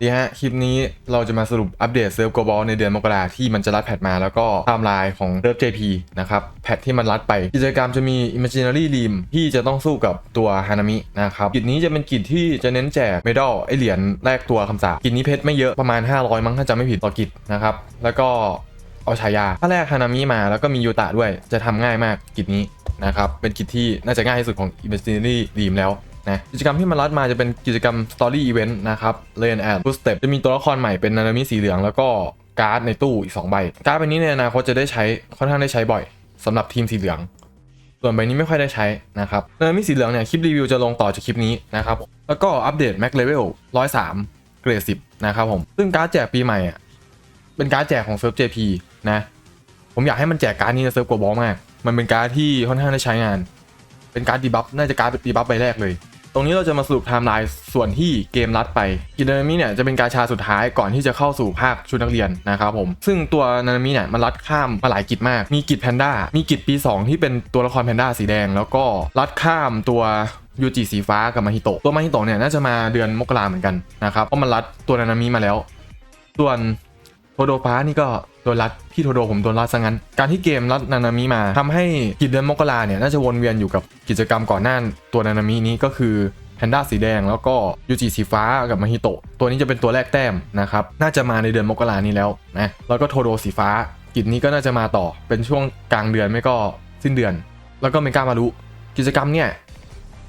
ดีฮะ คลิปนี้เราจะมาสรุปอัปเดตเซิร์ฟโกบอลในเดือนมกราที่มันจะรัดแพทมาแล้วก็ไทม์ไลน์ของเซิร์ฟ JP นะครับ แพทที่มันรัดไป กิจกรรมจะมี Imaginary Rim ที่จะต้องสู้กับตัวฮานามินะครับ กิจนี้จะเป็นกิจที่จะเน้นแจกเมดัลไอเหรียญแลกตัวคำสาปกิจนี้เพชรไม่เยอะประมาณ 500 มั้งถ้าจำไม่ผิดต่อกิจนะครับ แล้วก็เอาฉายาถ้าแรกฮานามิมาแล้วก็มียูตะด้วย จะทำง่ายมากกิจนี้นะครับเป็นกิจที่น่าจะง่ายที่สุดของ Imaginary Rim แล้ว นะกิจกรรมที่มันรัดมาจะเป็นกิจกรรม Story Event นะครับ Lane and Two Step จะมีตัวละครใหม่เป็นนานามิสีเหลืองแล้วก็การ์ดในตู้อีก 2 ใบ การ์ดใบนี้ในอนาคตจะได้ใช้ค่อนข้างได้ใช้บ่อยสำหรับทีมสีเหลือง ส่วนใบนี้ไม่ค่อยได้ใช้นะครับนานามิสีเหลืองเนี่ยคลิปรีวิวจะลงต่อจากคลิปนี้นะครับแล้วก็อัปเดต Max Level 103เกรด10นะครับผมซึ่งการ์ดแจกปีใหม่อะเป็นการ์ดแจกของเซิร์ฟ JP นะผมอยากให้มันแจกการ์ดนี้เซิร์ฟโกลบอลมาก มันเป็นการ์ดที่ค่อนข้างได้ใช้งาน เป็นการ์ดดีบัฟน่าจะการ์ดดีบัฟใบแรกเลย ตรงนี้เราจะมาสรุปไทม์ไลน์ส่วนที่เกมรัดไปกินานามิเนี่ยจะเป็นการชาสุดท้ายก่อนที่จะเข้าสู่ภาคชุดนักเรียนนะครับผม ซึ่งตัวนานามิเนี่ยมันรัดข้ามมาหลายกิจมาก มีกิจแพนด้า มีกิจปี 2 ที่เป็นตัวละครแพนด้าสีแดง แล้วก็รัดข้ามตัวยูจิสีฟ้ากับมาฮิโตะ ตัวมาฮิโตะเนี่ยน่าจะมาเดือนมกราเหมือนกันนะครับ เพราะมันรัดตัวนานามิมาแล้ว ส่วนโทโดฟ้านี่ก็ โดนรัดพี่โทโดผมโดนรัดซะงั้น การที่เกมรัดนานามิมาทำให้กิจเดือนมกราเนี่ยน่าจะวนเวียนอยู่กับกิจกรรมก่อนหน้าตัวนานามินี้ก็คือแพนด้าสีแดงแล้วก็ยูจิสีฟ้ากับมาฮิโตะตัวนี้จะเป็นตัวแรกแต้มนะครับน่าจะมาในเดือนมกรานี้แล้วนะแล้วก็โทโดสีฟ้า กิจนี้ก็น่าจะมาต่อเป็นช่วงกลางเดือนไม่ก็สิ้นเดือน แล้วก็เมกามารุกิจกรรมเนี่ย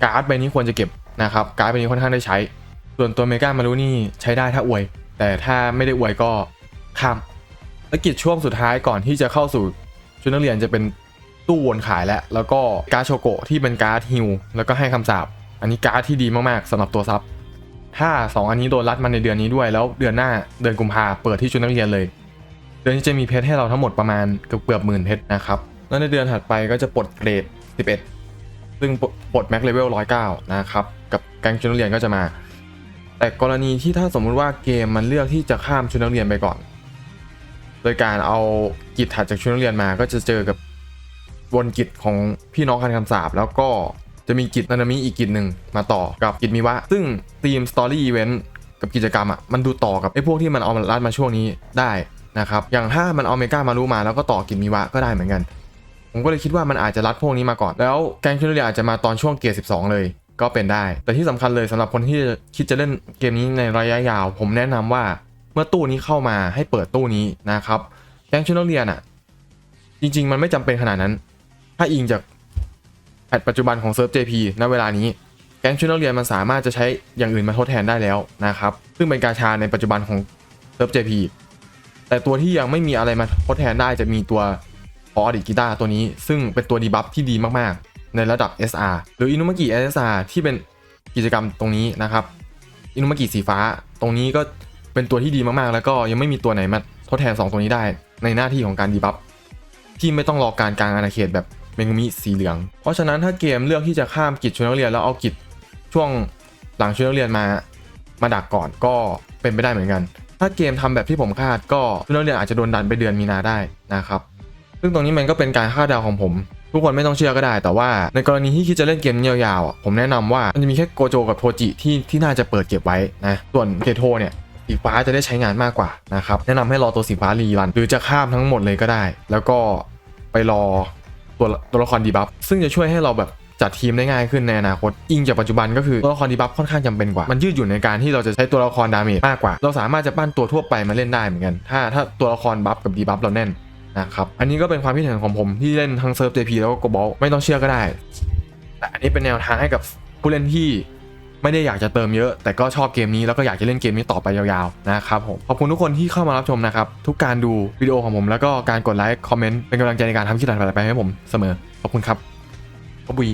การ์ดใบนี้ควรจะเก็บนะครับการ์ดใบนี้ค่อนข้างได้ใช้ ส่วนตัวเมกามารุนี่ใช้ได้ถ้าอวย แต่ถ้าไม่ได้อวยก็ข้าม และกิจช่วงสุดท้ายก่อนที่จะเข้าสู่ชุดนักเรียนจะเป็นตู้วนขายแล้ว แล้วก็การ์ดโชโกะที่เป็นการ์ดฮิลแล้วก็ให้คำสาปอันนี้การ์ดที่ดีมากๆสำหรับตัวซับถ้า 2 อันนี้โดนรัดมาในเดือนนี้ด้วย แล้วเดือนหน้าเดือนกุมภาเปิดที่ชุดนักเรียนเลย เดือนนี้จะมีเพชรให้เราทั้งหมดประมาณเกือบเกือบหมื่นเพชรนะครับแล้วในเดือนถัดไปก็จะปลดเกรด 11 ซึ่งปลดแม็กเลเวล109 นะครับ กับแก๊งชุดนักเรียนก็จะมา แต่กรณีที่ถ้าสมมุติว่าเกมมันเลือกที่จะข้ามชุดนักเรียนไปก่อน ดยการเอากิจถัดจากชุดนักเรียนมาก็จะเจอกับวนกิจของพี่น้องคันคำสาบแล้วก็จะมีกิจนานามิอีกกิจหนึ่งมาต่อกับกิจมิวะ ซึ่งทีมสตอรี่อีเวนต์กับกิจกรรมอะมันดูต่อกับไอ้พวกที่มันเอามาลัดมาช่วงนี้ได้นะครับอย่างถ้ามันเอาเมกามารู้มาแล้วก็ต่อกิจมิวะก็ได้เหมือนกัน ผมก็เลยคิดว่ามันอาจจะรัดพวกนี้มาก่อน แล้วแกงชุดนักเรียนอาจจะมาตอนช่วงเกียร์12 เลยก็เป็นได้ แต่ที่สำคัญเลยสำหรับคนที่คิดจะเล่นเกมนี้ในระยะยาว ผมแนะนำว่า มื่อตู้นี้เข้ามาให้เปิดตู้นี้นะครับแก๊งชุดนักเรียนอะ จริง ๆ มันไม่จำเป็นขนาดนั้น ถ้าอิงจากแพทปัจจุบันของเซิร์ฟ JP ณเวลานี้แก๊งชุดนักเรียนมันสามารถจะใช้อย่างอื่นมาทดแทนได้แล้วนะครับ ซึ่งเป็นการชาในปัจจุบันของเซิร์ฟ JP แต่ตัวที่ยังไม่มีอะไรมาทดแทนได้จะมีตัวพอดิกีตาตัวนี้ ซึ่งเป็นตัวดีบัฟที่ดีมากๆ ในระดับ SR หรืออินุมากิ SR ที่เป็นกิจกรรมตรงนี้นะครับอินุมากิสีฟ้า ตรงนี้ก็ เป็นตัวที่ดีมากๆ แล้วก็ยังไม่มีตัวไหนมาทดแทน 2 ตัวนี้ได้ ในหน้าที่ของการดีบัฟที่ไม่ต้องรอการกลางอาณาเขตแบบเมงุมิสีเหลือง เพราะฉะนั้นถ้าเกมเลือกที่จะข้ามกิจชุดนักเรียนแล้วเอากิจช่วงหลังชุดนักเรียนมา มาดักก่อนก็เป็นไปได้เหมือนกัน ถ้าเกมทำแบบที่ผมคาดก็ชุดนักเรียนอาจจะโดนดันไปเดือนมีนาได้นะครับ ซึ่งตรงนี้มันก็เป็นการคาดเดาของผม ทุกคนไม่ต้องเชื่อก็ได้ แต่ว่าในกรณีที่คิดจะเล่นเกมยาวๆผมแนะนำว่ามันจะมีแค่โกโจกับโทจิที่ที่น่าจะเปิดเก็บไว้นะ ส่วนเคโทเนี่ย สีฟ้าจะได้ใช้งานมากกว่านะครับแนะนำให้รอตัวสีฟ้ารีรัน หรือจะข้ามทั้งหมดเลยก็ได้ แล้วก็ไปรอตัวตัวละครดีบัฟซึ่งจะช่วยให้เราแบบจัดทีมได้ง่ายขึ้นในอนาคตอิงจากปัจจุบันก็คือตัวละครดีบัฟค่อนข้างจำเป็นกว่า มันยืดหยุ่นในการที่เราจะใช้ตัวละครดาเมจมากกว่า เราสามารถจะปั้นตัวทั่วไปมาเล่นได้เหมือนกัน ถ้าถ้าตัวละครบัฟกับดีบัฟเราแน่นนะครับอันนี้ก็เป็นความคิดเห็นของผมที่เล่นทั้งเซิร์ฟ JP แล้วก็ Global ไม่ต้องเชื่อก็ได้ แต่อันนี้เป็นแนวทางให้กับผู้เล่นที่ ไม่ได้อยากจะเติมเยอะ แต่ก็ชอบเกมนี้แล้วก็อยากจะเล่นเกมนี้ต่อไปยาวๆนะครับผมขอบคุณทุกคนที่เข้ามารับชมนะครับทุกการดูวิดีโอของผมแล้วก็การกดไลค์คอมเมนต์เป็นกำลังใจในการทำคลิปต่อไปให้ผมเสมอขอบคุณครับขอบคุย